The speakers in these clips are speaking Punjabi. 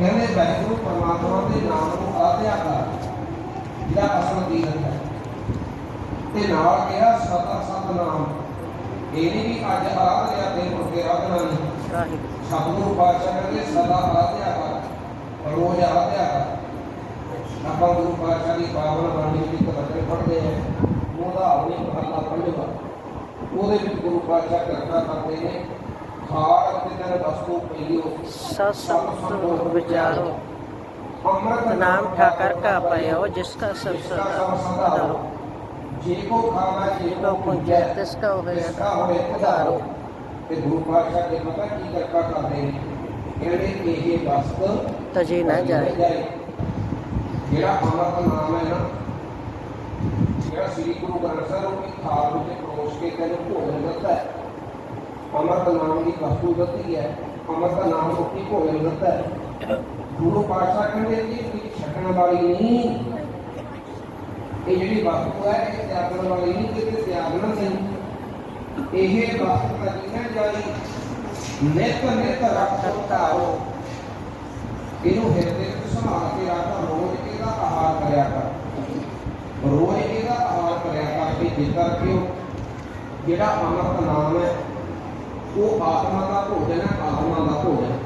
ਕਹਿੰਦੇ ਵੈਗੁਰੂ ਪਰਮਾਤਮਾ ਦੇ ਨਾਮ ਨੂੰ ਆਧਿਆ ਕਰ। ਜਿਹੜਾ ਅਸਲ ਕੀਰਤ ਹੈ। ਤੇ ਨਾਲ ਕਿਹਾ, ਸਤਾ ਸਤ ਨਾਮ ਇਹ ਨਹੀਂ ਵੀ ਅੱਜ ਆਰਾਧ ਲਿਆ ਤੇ ਮੁੜ ਕੇ ਆਰਾਧਨਾ ਨਹੀਂ। ਸਤਿਗੁਰੂ ਪਾਤਸ਼ਾਹ ਕਹਿੰਦੇ, ਸਦਾ ਆਰਾਧਿਆ ਕਰ, ਰੋਜ਼ ਆਰਾਧਿਆ ਕਰ। ਆਪਾਂ ਗੁਰੂ ਪਾਤਸ਼ਾਹ ਦੀ ਪਾਵਨ ਬਾਣੀ ਵਿੱਚ ਇੱਕ ਪੜ੍ਹਦੇ ਆ ਉਹਦਾ ਆਪਣੀ ਮਹੱਲਾ ਪੰਜਵਾ। ਉਹਦੇ ਵਿੱਚ ਗੁਰੂ ਪਾਤਸ਼ਾਹ ਕਰਤਾ ਕਰਦੇ ਨੇ ਖਾੜ ਤੇ ਤਨ ਵਸਤੂ ਪਈਓ ਸਤ ਸੰਤੋਖ ਵਿਚਾਰੋ ਅੰਮ੍ਰਿਤ ਨਾਮ ਠਾਕਰ ਕਾ ਪਇਓ ਜਿਸਕਾ ਸਭ ਸਦਾ ਧਾਰੋ ਜੇ ਕੋ ਖਾਵਾ ਜੇ ਕੋ ਪੁੰਜੈ ਤਿਸ ਕਾ ਹੋਵੇ ਤਿਸਕਾ ਹੋਵੇ ਪਧਾਰੋ ਤੇ ਗੁਰੂ ਪਾਤਸ਼ਾਹ ਦੇ ਪਤਾ ਕੀ ਕਰਤਾ ਕਰਦੇ ਨੇ ਕਹਿੰਦੇ ਇਹ ਵਸਤ ਤਜੀ ਨਾ ਜਾਏ ਜਿਹੜਾ ਅੰਮ੍ਰਿਤ ਨਾਮ ਹੈ ਨਾ ਜਿਹੜਾ ਸ੍ਰੀ ਗੁਰੂ ਗ੍ਰੰਥ ਸਾਹਿਬ ਨੂੰ ਖਾਲ ਵਿੱਚ ਪਰੋਸ ਕੇ ਤੈਨੂੰ ਭੋਜਨ ਦਿੱਤਾ ਹੈ ਅੰਮ੍ਰਿਤ ਨਾਮ ਦੀ ਵਸਤੂ ਦਿੱਤੀ ਹੈ। ਅੰਮ੍ਰਿਤ ਨਾਮ ਰੋਟੀ ਭੋਜਨ ਦਿੱਤਾ ਹੈ। ਗੁਰੂ ਪਾਤਸ਼ਾਹ ਕਹਿੰਦੇ ਜੀ ਇਹ ਛਕਣ ਵਾਲੀ ਨਹੀਂ। ਇਹ ਜਿਹੜੀ ਵਸਤੂ ਹੈ, ਇਹ ਤਿਆਗਣ ਵਾਲੀ ਨਹੀਂ ਕਿਤੇ ਤਿਆਗਣਾ ਨਹੀਂ ਇਹ ਵਸਤੂ ਦਾ ਜਿਨਾ ਜਾਈ ਨਿਤ ਨਿਤ ਰੱਖ ਧਾਰੋ। ਇਹਨੂੰ ਹਿਰਦੇ ਵਿੱਚ ਸੰਭਾਲ ਕੇ ਰੱਖ, ਰੋਜ਼ ਇਹਦਾ ਆਹਾਰ ਕਰਿਆ ਕਰ। ਰੋਜ਼ ਇਹਦਾ ਆਹਾਰ ਕਰਿਆ ਕਰ ਕਿ ਜਿਸ ਕਰਕੇ ਜਿਹੜਾ ਅੰਮ੍ਰਿਤ ਨਾਮ ਹੈ ਉਹ ਆਤਮਾ ਦਾ ਭੋਜਨ ਹੈ ਆਤਮਾ ਦਾ ਭੋਜਨ।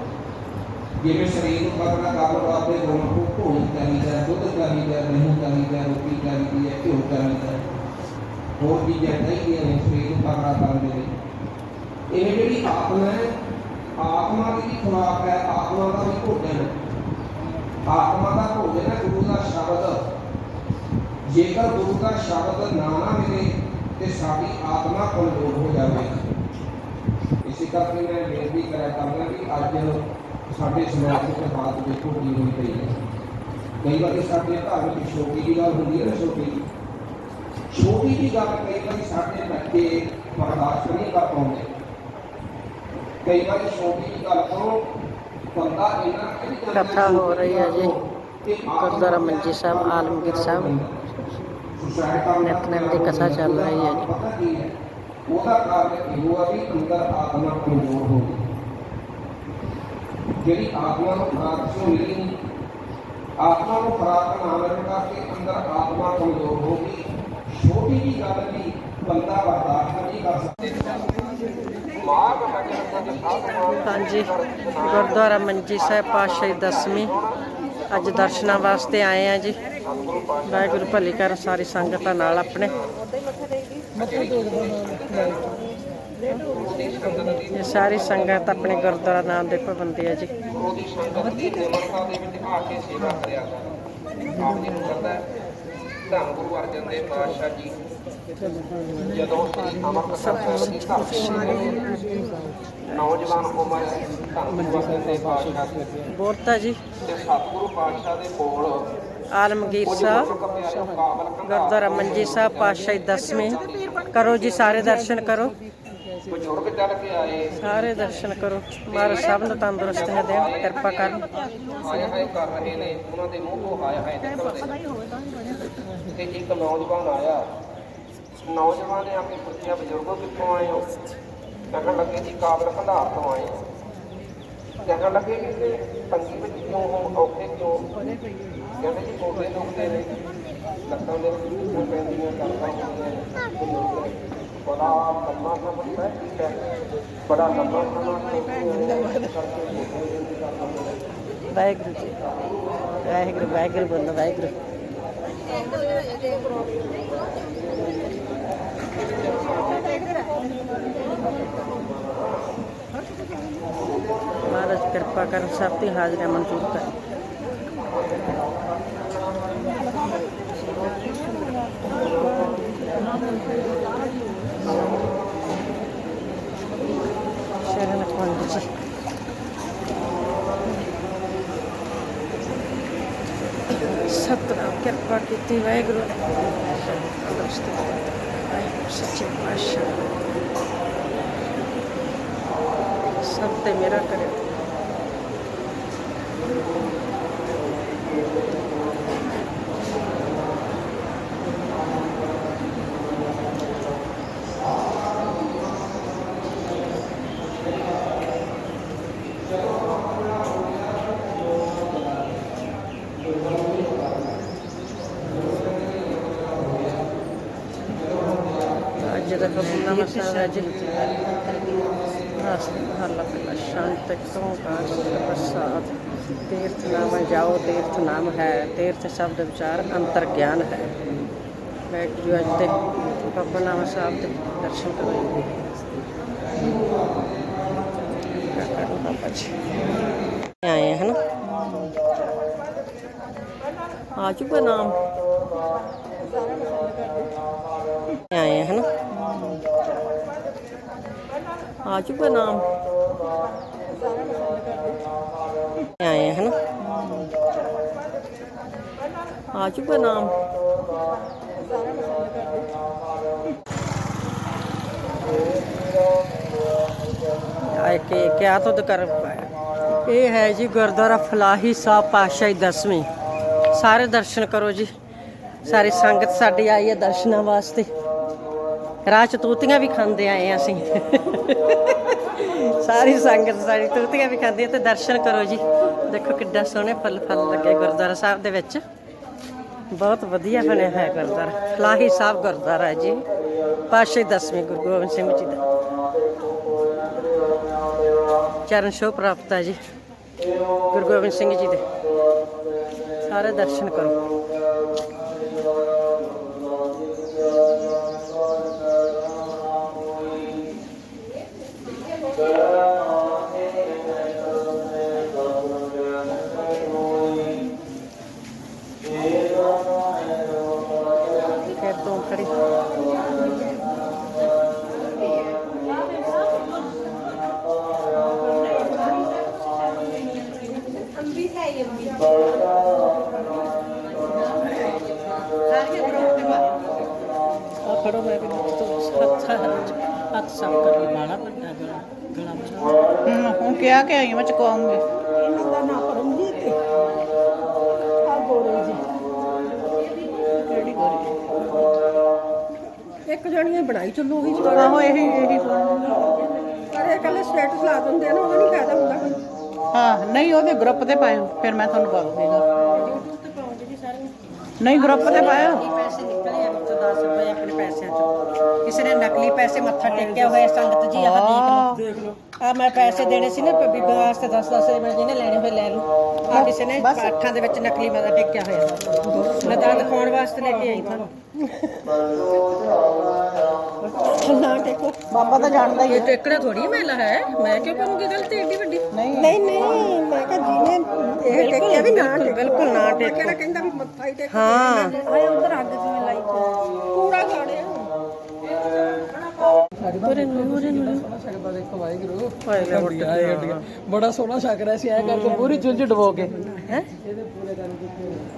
ਜਿਵੇਂ ਸਰੀਰ ਨੂੰ ਪਤਲਾ ਕਰਨ ਵਾਸਤੇ ਗੁਣ ਨੂੰ ਭੋਜਨ ਚਾਹੀਦਾ ਦੁੱਧ ਚਾਹੀਦਾ ਹੈ, ਦਹੀਂ ਰੋਟੀ ਚਾਹੀਦੀ ਹੈ ਘਿਓ ਚਾਹੀਦਾ ਹੋਰ ਚੀਜ਼ਾਂ ਚਾਹੀਦੀਆਂ ਨੇ ਸਰੀਰ ਨੂੰ ਪਤਲਾ ਕਰਨ ਦੇ ਲਈ। ਇਹ ਜਿਹੜੀ ਆਤਮਾ ਹੈ ਆਤਮਾ ਦੀ ਵੀ ਖੁਰਾਕ ਹੈ ਆਤਮਾ ਦਾ ਵੀ ਭੋਜਨ। ਹੈ ਆਤਮਾ ਦਾ ਭੋਜਨ ਹੈ ਗੁਰੂ ਦਾ ਸ਼ਬਦ। ਜੇਕਰ ਗੁਰੂ ਦਾ ਸ਼ਬਦ ਨਾ ਨਾ ਮਿਲੇ ਤੇ ਸਾਡੀ ਆਤਮਾ ਕਮਜ਼ੋਰ ਹੋ ਜਾਵੇਗੀ। ਇਸੇ ਕਰਕੇ ਮੈਂ ਬੇਨਤੀ ਕਰਿਆ ਕਰਦਾ ਕਿ ਅੱਜ ਸਾਡੇ ਸਮਾਜ ਵਿੱਚ ਹਾਲਤ ਦੇਖੋ ਕੀ ਹੋਈ ਪਈ ਹੈ ਕਈ ਵਾਰੀ ਸਾਡੇ ਘਰ ਵਿੱਚ ਛੋਟੀ ਦੀ ਗੱਲ ਹੁੰਦੀ ਹੈ ਨਾ ਛੋਟੀ ਛੋਟੀ ਦੀ ਗੱਲ ਕਈ ਵਾਰੀ ਸਾਡੇ ਬੱਚੇ ਬਰਦਾਸ਼ਤ ਨਹੀਂ ਕਰ ਪਾਉਂਦੇ। ਕਈ ਵਾਰੀ ਛੋਟੀ ਦੀ ਗੱਲ ਕਰੋ ਬੰਦਾ ਇਹਨਾਂ ਕਥਾ ਹੋ ਰਹੀ ਹੈ ਜੀ। ਗੁਰਦੁਆਰਾ ਮੰਜੀ ਸਾਹਿਬ ਆਲਮਗੀਰ ਸਾਹਿਬ। ਨਿਤਨੇਮ ਦੀ ਕਥਾ ਚੱਲ ਰਹੀ ਹੈ ਜੀ। ਉਹਦਾ ਕਾਰਨ ਇਹ ਆ ਵੀ ਅੰਦਰ ਆਤਮਾ ਕਮਜ਼ੋਰ ਹੋ ਗਈ। ਜਿਹੜੀ ਆਤਮਾ ਨੂੰ ਖੁਰਾਕ ਤੋਂ ਮਿਲੀ ਨਹੀਂ, ਆਤਮਾ ਨੂੰ ਖੁਰਾਕ ਨਾ ਮਿਲਣ ਕਰਕੇ ਅੰਦਰ ਆਤਮਾ ਕਮਜ਼ੋਰ ਹੋ ਗਈ। ਛੋਟੀ ਜੀ ਗੱਲ ਵੀ ਬੰਦਾ ਬਰਦਾਸ਼ਤ ਨਹੀਂ ਕਰ ਸਕਦਾ। ਹਾਂਜੀ, ਗੁਰਦੁਆਰਾ ਮੰਜੀ ਸਾਹਿਬ ਪਾਤਸ਼ਾਹੀ ਦਸਵੀਂ। ਅੱਜ ਦਰਸ਼ਨਾਂ ਵਾਸਤੇ ਆਏ ਆ ਜੀ। ਵਾਹਿਗੁਰੂ ਭਲੀ ਕਰ ਸਾਰੀ ਸੰਗਤਾਂ ਨਾਲ ਆਪਣੇ। ਇਹ ਸਾਰੀ ਸੰਗਤ ਆਪਣੇ ਗੁਰਦੁਆਰਾ ਨਾਮ ਦੇ ਪਾਬੰਦੀ ਹੈ ਜੀ। ਉਹਦੀ ਸੰਗਤ ਦੀ ਨਿਮਰਤਾ ਦੇ ਵਿੱਚ ਆ ਕੇ ਸੇਵਾ ਕਰਿਆ ਆਪ ਜੀ ਨੂੰ ਪਤਾ ਧੰਨ ਗੁਰੂ ਅਰਜਨ ਦੇਵ ਪਾਤਸ਼ਾਹ ਜੀ ਜਦੋਂ ਸ੍ਰੀ ਅੰਮ੍ਰਿਤਸਰ ਦੀ ਧਰਤੀ ਨੌਜਵਾਨ ਉਮਰ ਧੰਨ ਗੁਰੂ ਅਰਜਨ ਦੇਵ ਪਾਤਸ਼ਾਹ ਦੀ ਬੋਰਤਾ ਜੀ। ਤੇ ਸਤਿਗੁਰੂ ਪਾਤਸ਼ਾਹ ਦੇ ਕੋਲ ਆਲਮਗੀਰ ਸਾਹਿਬ, ਗੁਰਦੁਆਰਾ ਮੰਜੀ ਸਾਹਿਬ, ਪਾਤਸ਼ਾਹੀ ਦਸਵੀਂ। ਕਰੋ ਜੀ ਸਾਰੇ ਦਰਸ਼ਨ ਕਰੋ। ਸਾਰੇ ਦਰਸ਼ਨ ਕਰੋ। ਮਹਾਰਾਜ ਸਭ ਨੂੰ ਤੰਦਰੁਸਤੀਆਂ ਦੇਣ ਕਿਰਪਾ ਕਰਨ। ਹਾਏ ਹਾਏ ਕਰ ਰਹੇ ਨੇ ਉਹਨਾਂ ਦੇ ਮੂੰਹ ਤੋਂ ਹਾਏ ਹਾਏ ਨਿਕਲਦੇ ਤੇ ਇੱਕ ਨੌਜਵਾਨ ਆਇਆ। ਨੌਜਵਾਨ ਨੇ ਆ ਕੇ ਪੁੱਛਿਆ ਬਜ਼ੁਰਗੋ ਕਿੱਥੋਂ ਆਏ ਹੋ? ਕਹਿਣ ਲੱਗੇ ਜੀ ਕਾਬਲ ਭੰਡਾਰ ਤੋਂ ਆਏ। ਕਹਿਣ ਲੱਗੇ ਕਿ ਤੰਗੀ ਵਿੱਚ ਕਿਉਂ ਹੋ ਔਖੇ ਕਿਉਂ? ਕਹਿੰਦੇ ਜੀ ਕੋਟੇ ਦੁਖਦੇ ਨੇ ਲੱਤਾਂ ਦੇ ਵਿੱਚ ਕਿਉਂ ਪੈਂਦੀਆਂ ਕਰਦਾ ਹੁੰਦੀਆਂ ਬੜਾ ਲੰਮਾ ਸਮਾਂ ਹੈ ਬੜਾ ਲੰਮਾ ਸਮਾਂ ਵਾਹਿਗੁਰੂ ਜੀ ਵਾਹਿਗੁਰੂ ਵਾਹਿਗੁਰੂ ਬੋਲੋ ਵਾਹਿਗੁਰੂ ਮਹਾਰਾਜ ਕਿਰਪਾ ਕਰਨ ਸਭ ਦੀ ਹਾਜ਼ਰੀ ਮਨਜ਼ੂਰ ਕਰ। ਸ਼ਰਨ ਪੰਡ ਜੀ। ਸਤਨਾਮ ਕਿਰਪਾ ਕੀਤੀ ਵਾਹਿਗੁਰੂ ਵਾਹਿਗੁਰੂ ਸੱਚੇ ਪਾਤਸ਼ਾਹ। ਸਭ ਤੇ ਮੇਰਾ ਕਰੇ كنا مثلا هلا في الشانتك تون راس ਤੀਰਥ ਨਾਮ ਜਾਓ, ਤੀਰਥ ਨਾਮ ਹੈ, ਤੀਰਥ ਸ਼ਬਦ ਵਿਚਾਰ ਅੰਤਰ ਗਿਆਨ ਹੈ। ਵਾਹਿਗੁਰੂ ਅੱਜ ਦੇ ਬਾਬਾ ਨਾਮ ਸਾਹਿਬ ਦੇ ਦਰਸ਼ਨ ਕਰੋ ਕਾਕਾ ਬਾਬਾ ਜੀ ਆਏ ਹਨ? ਆ ਚੁੱਕਾ ਨਾਮ। ਆਏ ਹਨ? ਆ ਚੁੱਕਾ ਨਾਮ। ਆਏ ਹਨ? ਆ ਚੁੱਕਾ ਨਾਮ। ਆਏ ਕਿ ਕਿਆ ਤੋਂ ਕਰ ਇਹ ਹੈ ਜੀ ਗੁਰਦੁਆਰਾ ਫਲਾਹੀ ਸਾਹਿਬ ਪਾਤਸ਼ਾਹੀ ਦਸਵੀਂ। ਸਾਰੇ ਦਰਸ਼ਨ ਕਰੋ ਜੀ। ਸਾਰੀ ਸੰਗਤ ਸਾਡੀ ਆਈ ਹੈ ਦਰਸ਼ਨਾਂ ਵਾਸਤੇ। ਰਾਹ ਚ ਤੂਤੀਆਂ ਵੀ ਖਾਂਦੇ ਆਏ ਹਾਂ ਅਸੀਂ। ਸਾਰੀ ਸੰਗਤ, ਸਾਰੀ ਤੂਤੀਆਂ ਵੀ ਖਾਂਦੀ ਹੈ ਤੇ ਦਰਸ਼ਨ ਕਰੋ ਜੀ। ਦੇਖੋ ਕਿੱਡਾ ਸੋਹਣੇ ਫੁੱਲ ਫਲ ਲੱਗੇ ਗੁਰਦੁਆਰਾ ਸਾਹਿਬ ਦੇ ਵਿੱਚ। ਬਹੁਤ ਵਧੀਆ ਬਣਿਆ ਹੈ ਗੁਰਦੁਆਰਾ। ਫਲਾਹੀ ਸਾਹਿਬ ਗੁਰਦੁਆਰਾ ਹੈ ਜੀ। ਪਾਤਸ਼ਾਹੀ ਦਸਵੀਂ ਗੁਰੂ ਗੋਬਿੰਦ ਸਿੰਘ ਜੀ ਦਾ। ਚਰਨ ਛੋਹ ਪ੍ਰਾਪਤ ਹੈ ਜੀ। ਗੁਰੂ ਗੋਬਿੰਦ ਸਿੰਘ ਜੀ ਦੇ। ਸਾਰੇ ਦਰਸ਼ਨ ਕਰੋ। ਹੱਥ ਹੱਥ ਸਾਫ਼ ਕਰ ਲਈ ਬਾਲਾ ਪੱਟਾ ਗਲਾ ਗਲਾ ਬਚਾ ਹਮ, ਹੁਣ ਕਿਹਾ ਕਿ ਆਈ ਮੈਂ ਚੁਕਾਉਂਗੀ। ਇਹਨਾਂ ਦਾ ਨਾ ਪਰਮਜੀਤ ਤੇ ਆ ਗੋਰੇ ਜੀ। ਕਿਹੜੀ ਗੋਰੀ ਇੱਕ ਜਣੀ ਇਹ ਬਣਾਈ ਚੱਲੋ ਉਹੀ ਆਹੋ ਇਹੀ ਇਹੀ ਪਰ ਇਹ ਕੱਲੇ ਸਟੇਟਸ ਲਾ ਦਿੰਦੇ ਆ ਨਾ ਉਹਦਾ ਨਹੀਂ ਫਾਇਦਾ ਹੁੰਦਾ। ਕੋਈ ਹਾਂ ਨਹੀਂ ਉਹਦੇ ਗਰੁੱਪ ਤੇ ਪਾਇਓ ਫਿਰ ਮੈਂ ਤੁਹਾਨੂੰ ਪਾ ਦੂੰਗਾ ਨਹੀਂ ਗਰੁੱਪ ਤੇ ਪਾਇਓ ਨਕਲੀ ਪੈਸੇ ਨਿਕਲੇ ਆ ਵਿੱਚੋਂ 10 ਰੁਪਏ ਆਪਣੇ ਪੈਸਿਆਂ ਚੋਂ? ਕਿਸੇ ਨੇ ਨਕਲੀ ਪੈਸੇ ਮੱਥਾ ਟੇਕਿਆ ਹੋਇਆ ਸੰਗਤ ਜੀ ਆਹ ਦੇਖ ਲਓ। ਆ ਮੈਂ ਪੈਸੇ ਦੇਣੇ ਸੀ ਨਾ ਬੀਬੀ ਵਾਸਤੇ 10 10 ਰੁਪਏ ਜਿਹਨੇ ਲੈਣੇ ਹੋਏ ਲੈ ਲਓ। ਆ ਕਿਸੇ ਨੇ ਅੱਖਾਂ ਦੇ ਵਿੱਚ ਨਕਲੀ ਮੱਥਾ ਟੇਕਿਆ ਹੋਇਆ। ਮੈਂ ਤਾਂ ਦਿਖਾਉਣ ਵਾਸਤੇ ਲੈ ਕੇ ਆਈ ਤੁਹਾਨੂੰ ਨਾ ਟੇਕੋ ਬਾਬਾ ਤਾਂ ਜਾਣਦਾ ਹੀ ਇਹ ਟੇਕੜਾ ਥੋੜੀ ਮੇਲਾ ਹੈ। ਮੈਂ ਕਿਉਂ ਕਰੂੰਗੀ ਗਲਤੀ ਏਡੀ ਵੱਡੀ? ਨਹੀਂ। ਨਹੀਂ ਨਹੀਂ ਮੈਂ ਕਿਹਾ ਜਿਹਨੇ ਇਹ ਟੇਕਿਆ ਵੀ ਨਾ ਟੇਕੋ ਬਿਲਕੁਲ ਨਾ ਟੇਕੋ ਕਿਹੜਾ ਕਹਿੰਦਾ ਵੀ ਮੱਥਾ ਹੀ ਟੇਕੋ ਹਾਂ। ਆਏ ਉਧਰ ਅੱਗ ਜਿਵੇਂ ਲਾਈ ਪੂਰਾ ਗਾੜਿਆ। ਪੂਰੇ ਨੂਰੇ ਨੂਰੇ ਸਕਦਾ ਦੇਖੋ ਵਾਹਿਗੁਰੂ ਪਾਇ ਲੈ ਉੱਟ ਬੜਾ ਸੋਹਣਾ ਛਕ ਰਿਹਾ ਸੀ ਐ ਕਰਕੇ ਪੂਰੀ ਚੁੰਝ ਡਬੋ ਕੇ। ਹੈ?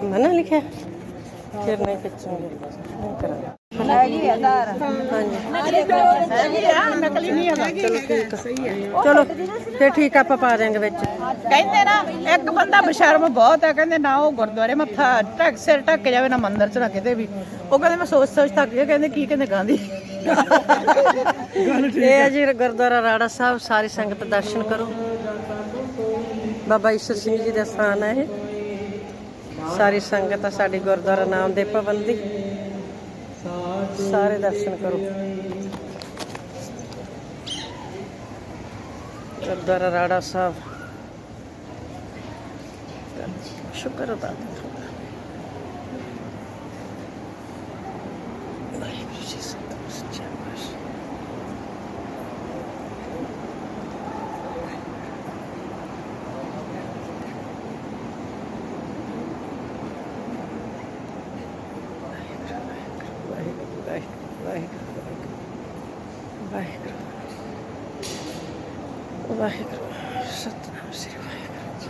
ਮਨਾ ਲਿਖਿਆ। ਫਿਰ ਨਹੀਂ ਪਿੱਛਾਂਗੇ ਨਹੀਂ ਕਰਾਂਗੇ। ਹੈਗੀ ਆਧਾਰ ਹਾਂਜੀ ਹੈਗੀ ਆ ਨਕਲੀ ਨਹੀਂ ਹੈਗਾ ਚਲੋ ਠੀਕ ਆ। ਚਲੋ ਫਿਰ ਠੀਕ ਆ ਆਪਾਂ ਪਾ ਦਿਆਂਗੇ ਵਿੱਚ। ਕਹਿੰਦੇ ਨਾ ਇੱਕ ਬੰਦਾ ਬਸ਼ਰਮ ਬਹੁਤ ਹੈ ਕਹਿੰਦੇ ਨਾ ਉਹ ਗੁਰਦੁਆਰੇ ਮੱਥਾ ਢੱਕ ਸਿਰ ਢੱਕ ਕੇ ਜਾਵੇ ਨਾ ਮੰਦਿਰ ਚ ਨਾ ਕਿਤੇ ਵੀ। ਉਹ ਕਹਿੰਦੇ ਮੈਂ ਸੋਚ ਸੋਚ ਥੱਕ ਗਿਆ ਕਹਿੰਦੇ ਕੀ ਕਹਿੰਦੇ ਗਾਂਧੀ? ਇਹ ਹੈ ਜੀ ਗੁਰਦੁਆਰਾ ਰਾੜਾ ਸਾਹਿਬ ਸਾਰੀ ਸੰਗਤ ਦਰਸ਼ਨ ਕਰੋ। ਬਾਬਾ ਈਸ਼ਰ ਸਿੰਘ ਜੀ ਦਾ ਸਥਾਨ ਹੈ ਇਹ। ਸਾਰੀ ਸੰਗਤ ਆ ਸਾਡੀ ਗੁਰਦੁਆਰਾ ਨਾਮ ਦੇ ਪਾਬੰਦੀ। ਸਾਰੇ ਦਰਸ਼ਨ ਕਰੋ। ਗੁਰਦੁਆਰਾ ਰਾੜਾ ਸਾਹਿਬ। ਸ਼ੁਕਰ ਅਦਾ ਵਾਹਿਗੁਰੂ ਜੀ ਸਤਿ ਸ੍ਰੀ ਅਕਾਲ ਵਾਹਿਗੁਰੂ ਵਾਹਿਗੁਰੂ ਵਾਹਿਗੁਰੂ ਵਾਹਿਗੁਰੂ ਵਾਹਿਗੁਰੂ ਸਤਨਾਮ ਸ੍ਰੀ ਵਾਹਿਗੁਰੂ ਜੀ।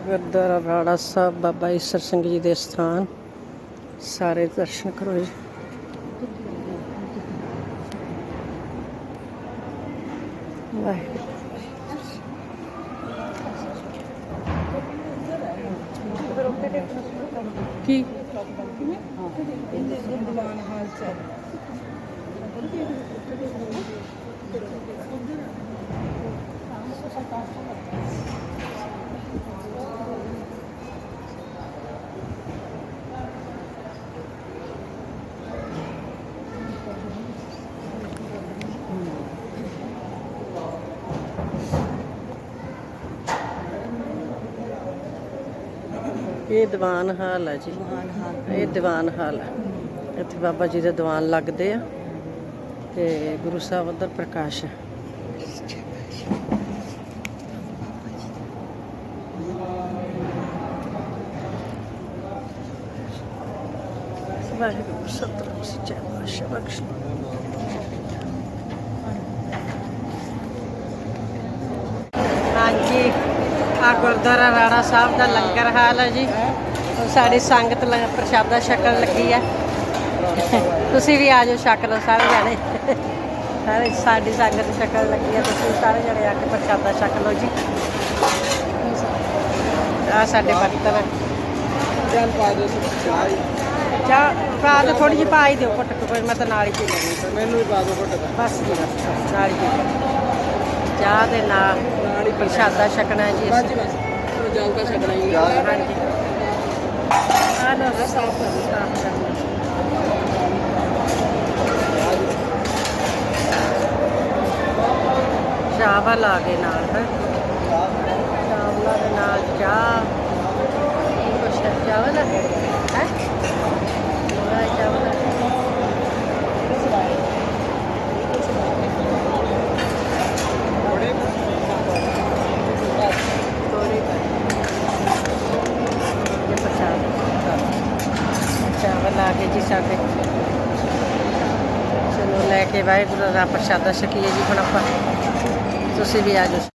ਗੁਰਦੁਆਰਾ ਰਾੜਾ ਸਾਹਿਬ ਬਾਬਾ ਈਸਰ ਸਿੰਘ ਜੀ ਦੇ ਸਥਾਨ ਸਾਰੇ ਦਰਸ਼ਨ ਕਰੋ ਜੀ ਵਾਹਿਗੁਰੂ ਕੀ? ਇਹ ਦੀਵਾਨ ਹਾਲ ਹੈ ਜੀ। ਇਹ ਦੀਵਾਨ ਹਾਲ ਹੈ। ਇੱਥੇ ਬਾਬਾ ਜੀ ਦੇ ਦੀਵਾਨ ਲੱਗਦੇ ਆ ਤੇ ਗੁਰੂ ਸਾਹਿਬ ਉੱਧਰ ਪ੍ਰਕਾਸ਼ ਹੈ। ਵਾਹਿਗੁਰੂ ਸਤਿਗੁਰੂ ਸੱਚਾ ਪਾਤਸ਼ਾਹ ਬਖਸ਼ ਹਾਂਜੀ ਆ ਗੁਰਦੁਆਰਾ ਰਾਣਾ ਸਾਹਿਬ ਦਾ ਲੰਗਰ ਹਾਲ ਹੈ ਜੀ। ਸਾਡੀ ਸੰਗਤ ਪ੍ਰਸ਼ਾਦਾ ਛਕਣ ਲੱਗੀ ਹੈ। ਤੁਸੀਂ ਵੀ ਆ ਜਾਓ ਛਕ ਲਓ ਸਾਰੇ ਜਾਣੇ। ਸਾਰੇ ਸਾਡੀ ਸੰਗਤ ਛਕਣ ਲੱਗੀ ਹੈ। ਤੁਸੀਂ ਸਾਰੇ ਜਣੇ ਆ ਕੇ ਪ੍ਰਸ਼ਾਦਾ ਛਕ ਲਓ ਜੀ। ਆ ਸਾਡੇ ਬਰਤਨ ਚੱਲ ਪਾ ਦੇ ਚਾਹ ਪਾ ਦੇ ਥੋੜੀ ਜਿਹੀ ਪਾ ਹੀ ਦਿਓ ਘੁੱਟ ਕੇ ਫਿਰ ਮੈਂ ਤਾਂ ਨਾਲ ਹੀ ਪੀ ਲੈਣੀ ਮੈਨੂੰ ਵੀ ਪਾ ਦੋ ਘੁੱਟ ਬਸ ਜੀ ਬਸ ਨਾਲ ਹੀ ਪੀ। ਚਾਹ ਦੇ ਨਾਲ। ਪ੍ਰਸ਼ਾਦਾ ਛਕਣਾ ਹੈ ਜੀ ਅਸੀਂ। ਜਲ ਤਾਂ ਛਕਣਾ ਹੈ ਹਾਂਜੀ। ਆ ਲੋ ਸਾਫ਼ ਕਰ ਸਾਫ਼ ਕਰ ਚਾਵਲ ਆ ਗਏ ਨਾਲ ਹੈ? ਚਾਵਲਾਂ ਦੇ ਨਾਲ ਚਾਹ। ਕੁਛ ਚਾਵਲ ਹੈ ਹੈ ਚਾਵਲ ਹੈ ਥੋੜੀ ਇਹ ਪ੍ਰਸ਼ਾਦ ਚਾਵਲ ਆ ਗਏ ਜੀ ਸਾਡੇ ਚਲੋ ਲੈ ਕੇ ਵਾਹਿਗੁਰੂ ਦਾ ਪ੍ਰਸ਼ਾਦਾ ਛਕੀਏ ਜੀ ਹੁਣ ਆਪਾਂ। ਤੁਸੀਂ ਵੀ ਆ ਜਾਓ।